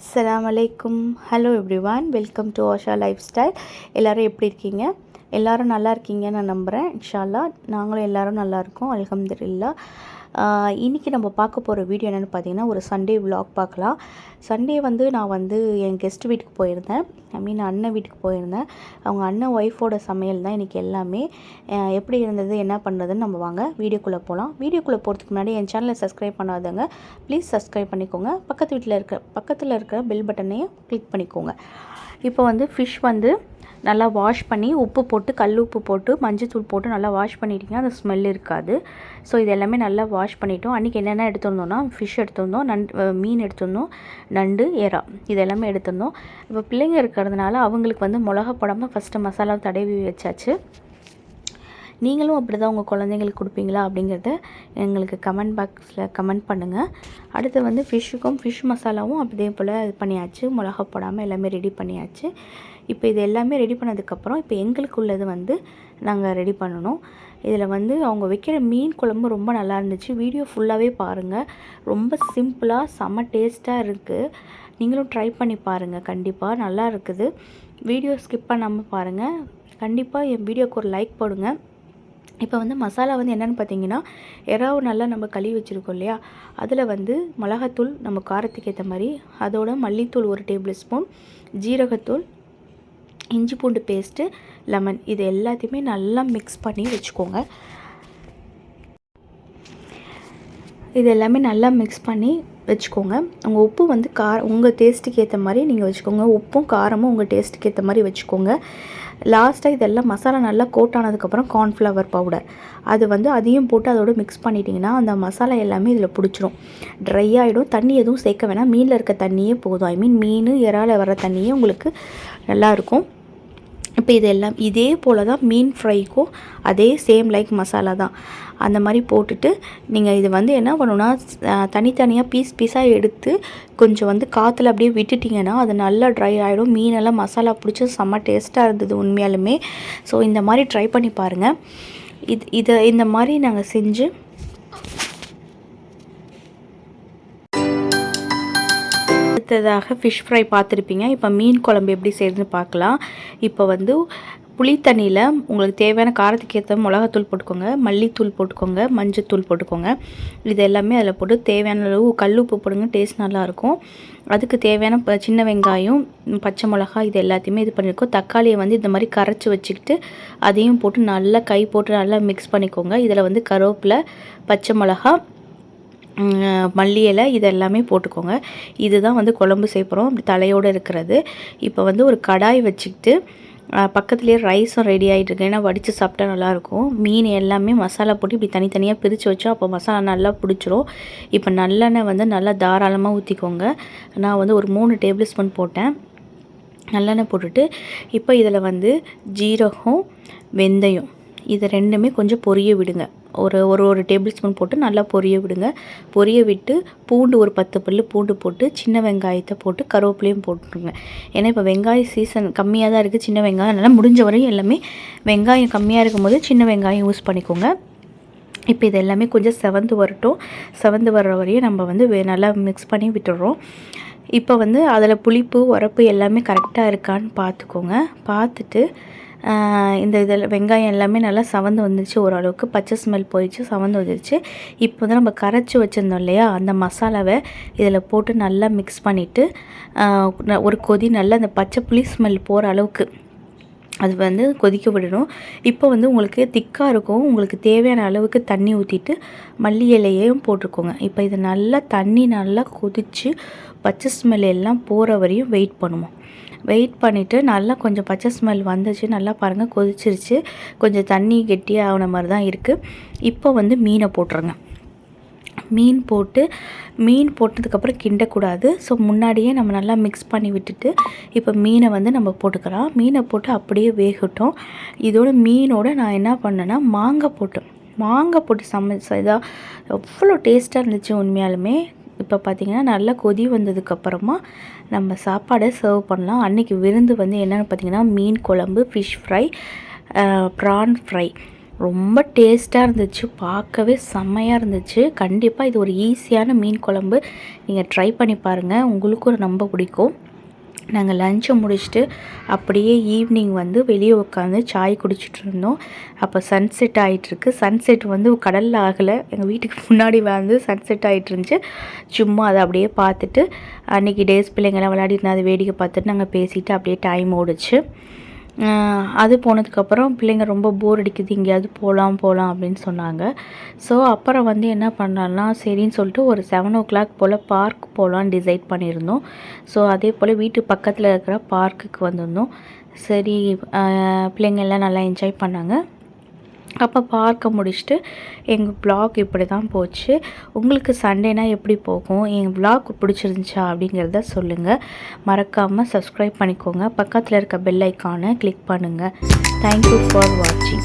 அஸ்லாம் அலைக்கும் hello everyone welcome to Asha lifestyle எல்லோரும் எப்படி இருக்கீங்க? எல்லோரும் நல்லா இருக்கீங்கன்னு நான் நம்புகிறேன் இன்ஷால்லா நாங்களும் எல்லாரும் நல்லாயிருக்கோம் இருக்கோம். இன்றைக்கி நம்ம பார்க்க போகிற வீடியோ என்னென்னு பார்த்தீங்கன்னா ஒரு சண்டே விலாக் பார்க்கலாம். சண்டே வந்து நான் வந்து என் கெஸ்ட் வீட்டுக்கு போயிருந்தேன். ஐ மீன் அண்ணன் வீட்டுக்கு போயிருந்தேன். அவங்க அண்ணன் ஒய்ஃபோட சமையல் தான் இன்றைக்கி எல்லாமே. எப்படி இருந்தது என்ன பண்ணுறதுன்னு நம்ம வாங்க வீடியோக்குள்ளே போகலாம் வீடியோக்குள்ளே போகிறதுக்கு முன்னாடி என் சேனலை சப்ஸ்கிரைப் பண்ணாதவங்க ப்ளீஸ் சப்ஸ்கிரைப் பண்ணிக்கோங்க. பக்கத்து வீட்டில் இருக்க பக்கத்தில் இருக்கிற பெல் பட்டனையும் கிளிக் பண்ணிக்கோங்க. இப்போ வந்து ஃபிஷ் வந்து நல்லா வாஷ் பண்ணி உப்பு போட்டு கல் உப்பு போட்டு மஞ்சத்தூள் போட்டு நல்லா வாஷ் பண்ணிட்டீங்கன்னா அந்த ஸ்மெல் இருக்காது. ஸோ இது எல்லாமே நல்லா வாஷ் பண்ணிட்டோம். அன்றைக்கி என்னென்ன எடுத்துருந்தோம்னா ஃபிஷ் எடுத்திருந்தோம் நண்டு மீன் எடுத்திருந்தோம் நண்டு எறா இது எல்லாமே எடுத்திருந்தோம் இப்போ பிள்ளைங்க இருக்கிறதுனால அவங்களுக்கு வந்து மிளகா போடாமல் ஃபஸ்ட்டு மசாலா தடவி வச்சாச்சு. நீங்களும் அப்படி தான் உங்கள் குழந்தைங்களுக்கு கொடுப்பீங்களா அப்படிங்கிறத எங்களுக்கு கமெண்ட் பாக்ஸில் கமெண்ட் பண்ணுங்கள் அடுத்து வந்து ஃபிஷ்ஷுக்கும் ஃபிஷ் மசாலாவும் அப்படியே போல் இது பண்ணியாச்சு. மிளகா போடாமல் எல்லாமே ரெடி பண்ணியாச்சு. இப்போ இது எல்லாமே ரெடி பண்ணதுக்கப்புறம் இப்போ எங்களுக்கு உள்ளது வந்து நாங்கள் ரெடி பண்ணணும். இதில் வந்து அவங்க வைக்கிற மீன் குழம்பு ரொம்ப நல்லா இருந்துச்சு. வீடியோ ஃபுல்லாகவே பாருங்கள் ரொம்ப சிம்பிளாக செம்ம டேஸ்ட்டாக இருக்குது நீங்களும் ட்ரை பண்ணி பாருங்கள் கண்டிப்பாக நல்லா இருக்குது. வீடியோ ஸ்கிப் பண்ணாமல் பாருங்கள் கண்டிப்பாக என் வீடியோக்கு ஒரு லைக் போடுங்க. இப்போ வந்து மசாலா வந்து என்னென்னு பார்த்தீங்கன்னா எறாவு நல்லா நம்ம கழுவி வச்சுருக்கோம் இல்லையா? அதில் வந்து மிளகாத்தூள் நம்ம காரத்துக்கு ஏற்ற மாதிரி அதோட மல்லித்தூள் ஒரு டேபிள் ஸ்பூன் ஜீரகத்தூள் இஞ்சி பூண்டு பேஸ்ட்டு லெமன் இது எல்லாத்தையுமே நல்லா மிக்ஸ் பண்ணி வச்சுக்கோங்க. இது எல்லாமே நல்லா மிக்ஸ் பண்ணி வச்சுக்கோங்க. உங்கள் உப்பு வந்து கா உங்கள் டேஸ்ட்டுக்கு ஏற்ற மாதிரி நீங்கள் வச்சுக்கோங்க. உப்பும் காரமும் உங்கள் டேஸ்ட்டுக்கு ஏற்ற மாதிரி வச்சுக்கோங்க. லாஸ்ட்டாக இதெல்லாம் மசாலா நல்லா கோட் ஆனதுக்கப்புறம் கார்ன்ஃப்ளவர் பவுடர் அது வந்து அதையும் போட்டு அதோட மிக்ஸ் பண்ணிட்டீங்கன்னா அந்த மசாலா எல்லாமே இதில் பிடிச்சிரும். ட்ரை ஆகிடும் தண்ணி எதுவும் சேர்க்க வேணாம். மீனில் இருக்க தண்ணியே போதும். ஐ மீன் மீன் இறால வர தண்ணியே உங்களுக்கு நல்லாயிருக்கும் இப்போ இதெல்லாம் இதே போல் தான் மீன் ஃப்ரைக்கும் அதே சேம் லைக் மசாலா தான். அந்த மாதிரி போட்டுட்டு நீங்கள் இது வந்து என்ன பண்ணணும்னா தனித்தனியாக பீஸ் பீஸாக எடுத்து கொஞ்சம் வந்து காற்றுல அப்படியே விட்டுட்டிங்கன்னா அது நல்லா ட்ரை ஆகிடும் மீனெல்லாம் மசாலா பிடிச்சி செம்ம டேஸ்ட்டாக இருந்தது உண்மையாலுமே. ஸோ இந்த மாதிரி ட்ரை பண்ணி பாருங்கள் இது இதை இந்த மாதிரி நாங்கள் செஞ்சு அடுத்ததாக ஃபிஷ் ஃப்ரை பார்த்துருப்பீங்க. இப்போ மீன் குழம்பு எப்படி செய்யுதுன்னு பார்க்கலாம். இப்போ வந்து புளி தண்ணியில் உங்களுக்கு தேவையான காரத்துக்கு ஏற்ற மிளகாத்தூள் போட்டுக்கோங்க. மல்லித்தூள் போட்டுக்கோங்க. மஞ்சத்தூள் போட்டுக்கோங்க. இது எல்லாமே அதில் போட்டு தேவையான அளவு கல் உப்பு போடுங்க. டேஸ்ட் நல்லாயிருக்கும் அதுக்கு தேவையான ப- சின்ன வெங்காயம் பச்சை மிளகா இது எல்லாத்தையுமே இது பண்ணியிருக்கோம் தக்காளியை வந்து இந்த மாதிரி கரைச்சி வச்சுக்கிட்டு அதையும் போட்டு நல்லா கை போட்டு நல்லா மிக்ஸ் பண்ணிக்கோங்க. இதில் வந்து கருவேப்பிலை பச்சை மிளகா மல்லி இலை இது எல்லாமே போட்டுக்கோங்க. இதுதான் வந்து குழம்பு சேர்ப்புறோம் அப்படி தலையோடு இருக்கிறது. இப்போ வந்து ஒரு கடாய் வச்சுக்கிட்டு பக்கத்துலேயே ரைஸும் ரெடி ஆகிட்டு இருக்கு. ஏன்னா வடித்து சாப்பிட்டா நல்லாயிருக்கும். மீன் எல்லாமே மசாலா போட்டு இப்படி தனித்தனியாக பிரித்து வச்சோம் அப்போ மசாலா நல்லா பிடிச்சிரும். இப்போ நல்லெண்ணெய் வந்து நல்லா தாராளமாக ஊற்றிக்கோங்க நான் வந்து ஒரு மூணு டேபிள் ஸ்பூன் போட்டேன். நல்லெண்ணெய் போட்டுட்டு இப்போ இதில் வந்து ஜீரகம் வெந்தயம். இது ரெண்டுமே கொஞ்சம் பொரிய விடுங்க. ஒரு ஒரு ஒரு டேபிள் ஸ்பூன் போட்டு நல்லா பொரிய விடுங்க. பொரிய விட்டு பூண்டு ஒரு பத்து பல் பூண்டு போட்டு சின்ன வெங்காயத்தை போட்டு கருவேப்பிலையும் போட்டுருங்க. ஏன்னா இப்போ வெங்காய சீசன் கம்மியாக தான் இருக்குது சின்ன வெங்காயம். அதனால் முடிஞ்ச வரையும் எல்லாமே வெங்காயம் கம்மியாக இருக்கும்போது சின்ன வெங்காயம் யூஸ் பண்ணிக்கோங்க. இப்போ இது எல்லாமே கொஞ்சம் செவந்து வரட்டும். செவந்து வர்ற வரையும் நம்ம வந்து நல்லா மிக்ஸ் பண்ணி விட்டுடுறோம் இப்போ வந்து அதில் புளிப்பு உரப்பு எல்லாமே கரெக்டாக இருக்கான்னு பார்த்துக்கோங்க பார்த்துட்டு இந்த இதில் வெங்காயம் எல்லாமே நல்லா சவந்து வந்துருச்சு ஓரளவுக்கு. பச்சை ஸ்மெல் போயிடுச்சு சவந்து வந்துருச்சு. இப்போ வந்து நம்ம கரைச்சி வச்சுருந்தோம் இல்லையா அந்த மசாலாவை இதில் போட்டு நல்லா மிக்ஸ் பண்ணிவிட்டு ஒரு கொதி நல்லா அந்த பச்சை புளி ஸ்மெல் போகிற அளவுக்கு அது வந்து கொதிக்க விடணும். இப்போ வந்து உங்களுக்கு திக்காக இருக்கும் உங்களுக்கு தேவையான அளவுக்கு தண்ணி ஊற்றிட்டு மல்லி இலையையும் போட்டுக்கோங்க. இப்போ இது நல்லா தண்ணி நல்லா கொதித்து பச்சை ஸ்மெல் எல்லாம் போகிற வரையும் வெயிட் பண்ணுவோம். வெயிட் பண்ணிவிட்டு நல்லா கொஞ்சம் பச்சை ஸ்மெல் வந்துச்சு. நல்லா பாருங்கள் கொதிச்சிருச்சு. கொஞ்சம் தண்ணி கெட்டியாக ஆகின மாதிரி தான் இருக்குது இப்போ வந்து மீனை போட்டுருங்க. மீன் போட்டு மீன் போட்டதுக்கப்புறம் கிண்டக்கூடாது. ஸோ முன்னாடியே நம்ம நல்லா மிக்ஸ் பண்ணி விட்டுட்டு இப்போ மீனை வந்து நம்ம போட்டுக்கலாம். மீனை போட்டு அப்படியே வேகட்டும். இதோட மீனோட நான் என்ன பண்ணேன்னா மாங்காய் போட்டேன். மாங்காய் போட்டு சமைச்சதா எவ்வளோ டேஸ்ட்டாக இருந்துச்சு உண்மையாலுமே. இப்போ பார்த்திங்கன்னா நல்லா கொதி வந்ததுக்கப்புறமா நம்ம சாப்பாடை சர்வ் பண்ணலாம். அன்றைக்கி விருந்து வந்து என்னென்னு பார்த்தீங்கன்னா மீன் குழம்பு ஃபிஷ் ஃப்ரை ப்ரான் ஃப்ரை ரொம்ப டேஸ்ட்டாக இருந்துச்சு. பார்க்கவே செம்மையாக இருந்துச்சு. கண்டிப்பாக இது ஒரு ஈஸியான மீன் குழம்பு. நீங்கள் ட்ரை பண்ணி பாருங்கள் உங்களுக்கும் ரொம்ப பிடிக்கும். நாங்கள் லஞ்சை முடிச்சுட்டு அப்படியே ஈவினிங் வந்து வெளியே உட்காந்து சாய் குடிச்சிட்டு இருந்தோம். அப்போ சன்செட் ஆகிட்டுருக்கு சன்செட் வந்து கடலில் ஆகலை. எங்கள் வீட்டுக்கு முன்னாடி வந்து சன்செட் ஆகிட்டு இருந்துச்சு. சும்மா அதை அப்படியே பார்த்துட்டு அன்றைக்கி டேஸ் பிள்ளைங்கள்லாம் விளையாடிட்டு அதை வேடிக்கை பார்த்துட்டு நாங்கள் பேசிவிட்டு அப்படியே டைம் ஓடிச்சு. அது போனதுக்கப்புறம் பிள்ளைங்க ரொம்ப போர் அடிக்குது எங்கேயாவது போகலாம் போகலாம் அப்படின்னு சொன்னாங்க. ஸோ அப்புறம் வந்து என்ன பண்ணலாம் சரின்னு சொல்லிட்டு ஒரு செவன் ஓ கிளாக் போல் பார்க் போகலான்னு டிசைட் பண்ணியிருந்தோம். ஸோ அதே போல் வீட்டு பக்கத்தில் இருக்கிற பார்க்குக்கு வந்திருந்தோம். சரி பிள்ளைங்க எல்லாம் நல்லா என்ஜாய் பண்ணாங்க. அப்போ பார்க்க முடிச்சுட்டு எங்கள் ப்ளாக் இப்படி தான் போச்சு. உங்களுக்கு சண்டேனா எப்படி போகும்? எங்கள் ப்ளாக் பிடிச்சிருந்துச்சா அப்படிங்கிறத சொல்லுங்கள் மறக்காமல் சப்ஸ்கிரைப் பண்ணிக்கோங்க. பக்கத்தில் இருக்க பெல் ஐக்கானை கிளிக் பண்ணுங்கள் தேங்க்யூ ஃபார் வாட்சிங்